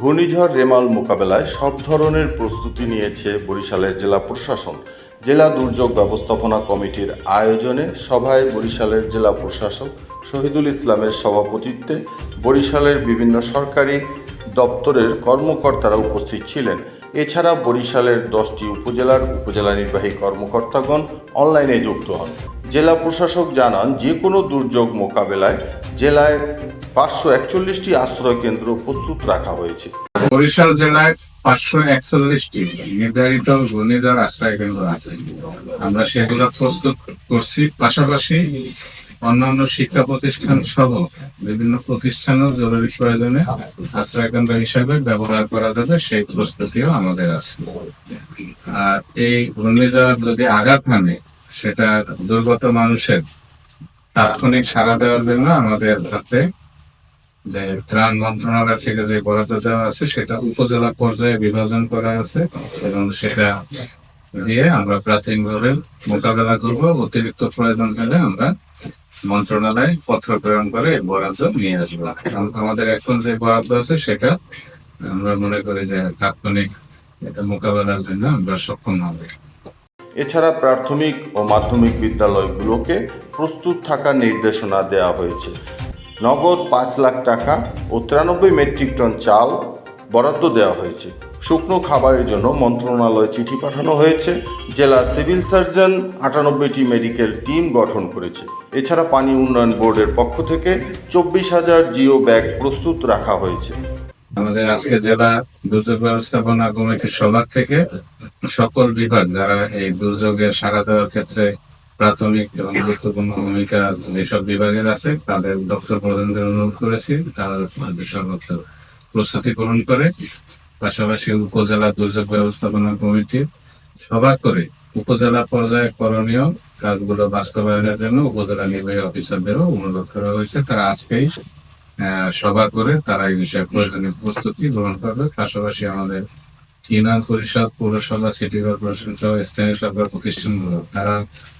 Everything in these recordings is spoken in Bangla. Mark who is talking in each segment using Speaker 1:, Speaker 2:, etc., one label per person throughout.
Speaker 1: ঘূর্ণিঝড় রেমাল মোকাবেলায় সব ধরনের প্রস্তুতি নিয়েছে বরিশালের জেলা প্রশাসন। জেলা দুর্যোগ ব্যবস্থাপনা কমিটির আয়োজনে সভায় বরিশালের জেলা প্রশাসক শহীদুল ইসলামের সভাপতিত্বে বরিশালের বিভিন্ন সরকারি দপ্তরের কর্মকর্তারা উপস্থিত ছিলেন। এছাড়া বরিশালের দশটি উপজেলার উপজেলা নির্বাহী কর্মকর্তাগণ অনলাইনে যুক্ত হন। জেলা প্রশাসক জানান যে কোনো দুর্যোগ মোকাবেলায় জেলায় পাঁচশো একচল্লিশটি আশ্রয় কেন্দ্র প্রস্তুত রাখা হয়েছে।
Speaker 2: বরিশাল জেলায় পাঁচশো একচল্লিশটি নির্ধারিত ঘূর্ণিঝড় আশ্রয় কেন্দ্র আছে। আমরা সেগুলো প্রস্তুত করছি। পাশাপাশি অন্যান্য শিক্ষা প্রতিষ্ঠান সহ বিভিন্ন প্রতিষ্ঠানও জরুরি প্রয়োজনে আশ্রয় কেন্দ্র হিসাবে ব্যবহার করা যাবে, সেই প্রস্তুতিও আমাদের আছে। আর এই ঘূর্ণিঝড় যদি আঘাত হানে সেটা দুর্গত মানুষের তাৎক্ষণিক সাড়া দেওয়ার জন্য আমাদের হাতে যে ত্রাণ মন্ত্রণালয় থেকে যে বরাদ্দ দেওয়া আছে, সেটা উপজেলা পর্যায়ে বিভাজন করা আছে এবং সেটা দিয়ে আমরা প্রাথমিকভাবে মোকাবেলা করব। অতিরিক্ত প্রয়োজন হলে আমরা মন্ত্রণালয়ে পত্র প্রেরণ করে বরাদ্দ নিয়ে আসব। আম- আমাদের এখন যে বরাদ্দ আছে, সেটা আমরা মনে করি যে তাৎক্ষণিক এটা মোকাবেলার জন্য আমরা সক্ষম হবে।
Speaker 1: এছাড়া প্রাথমিক ও মাধ্যমিক বিদ্যালয়গুলোকে প্রস্তুত থাকার নির্দেশনা দেওয়া হয়েছে। নগদ পাঁচ লাখ টাকা ও তিরানব্বই মেট্রিক টন চাল বরাদ্দ দেওয়া হয়েছে। শুকনো খাবারের জন্য মন্ত্রণালয়ে চিঠি পাঠানো হয়েছে। জেলা সিভিল সার্জন আটানব্বইটি মেডিকেল টিম গঠন করেছে। এছাড়া পানি উন্নয়ন বোর্ডের পক্ষ থেকে চব্বিশ হাজার জিও ব্যাগ প্রস্তুত রাখা হয়েছে।
Speaker 2: আমাদের আজকে জেলা দুর্যোগ ব্যবস্থাপনা কমিটির সভা থেকে সকল বিভাগ যারা এই দুর্যোগে সাড়া দেওয়ার ক্ষেত্রে প্রাথমিক এবং গুরুত্বপূর্ণ ভূমিকা যেসব বিভাগের আছে, তাদের দপ্তর প্রধানদের অনুরোধ করেছি, তারা সর্বত্র প্রস্তুতি গ্রহণ করে। পাশাপাশি উপজেলা দুর্যোগ ব্যবস্থাপনা কমিটির সভা করে উপজেলা পর্যায়ে করণীয় কাজগুলো বাস্তবায়নের জন্য উপজেলা নির্বাহী অফিসারদেরও অনুরোধ করা হয়েছে। তারা আজকেই সভা করে তারা এই বিষয়ে প্রয়োজনীয় প্রস্তুতি গ্রহণ করবে। পাশাপাশি আমাদের ইউনিয়ন পরিষদ, পৌরসভা, সিটি কর্পোরেশন সহ স্থানীয় সরকার প্রতিষ্ঠানগুলো, তারা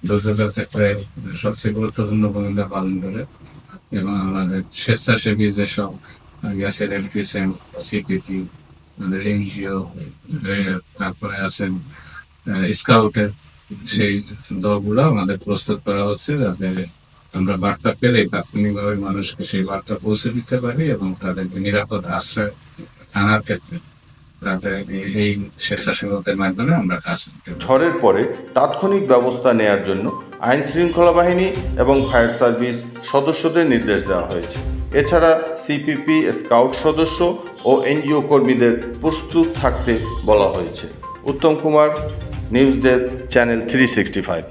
Speaker 2: দুর্যোগের ক্ষেত্রে সবচেয়ে গুরুত্বপূর্ণ ভূমিকা পালন করে এবং আমাদের স্বেচ্ছাসেবী যেসব গ্যাসের এলপিসেম সিপিপি, আমাদের এনজিও তারপরে আছেন স্কাউটের সেই দলগুলো আমাদের প্রস্তুত করা হচ্ছে যাতে আমরা বার্তা পেলে তাৎক্ষণিকভাবে মানুষকে সেই বার্তা পৌঁছে দিতে পারি এবং তাদেরকে নিরাপদ আশ্রয় আনার ক্ষেত্রে মাধ্যমে আমরা
Speaker 1: ঝড়ের পরে তাৎক্ষণিক ব্যবস্থা নেয়ার জন্য আইন শৃঙ্খলা বাহিনী এবং ফায়ার সার্ভিস সদস্যদের নির্দেশ দেওয়া হয়েছে। এছাড়া সিপিপি স্কাউট সদস্য ও এনজিও কর্মীদের প্রস্তুত থাকতে বলা হয়েছে। Uttam Kumar, news desk, channel three sixty five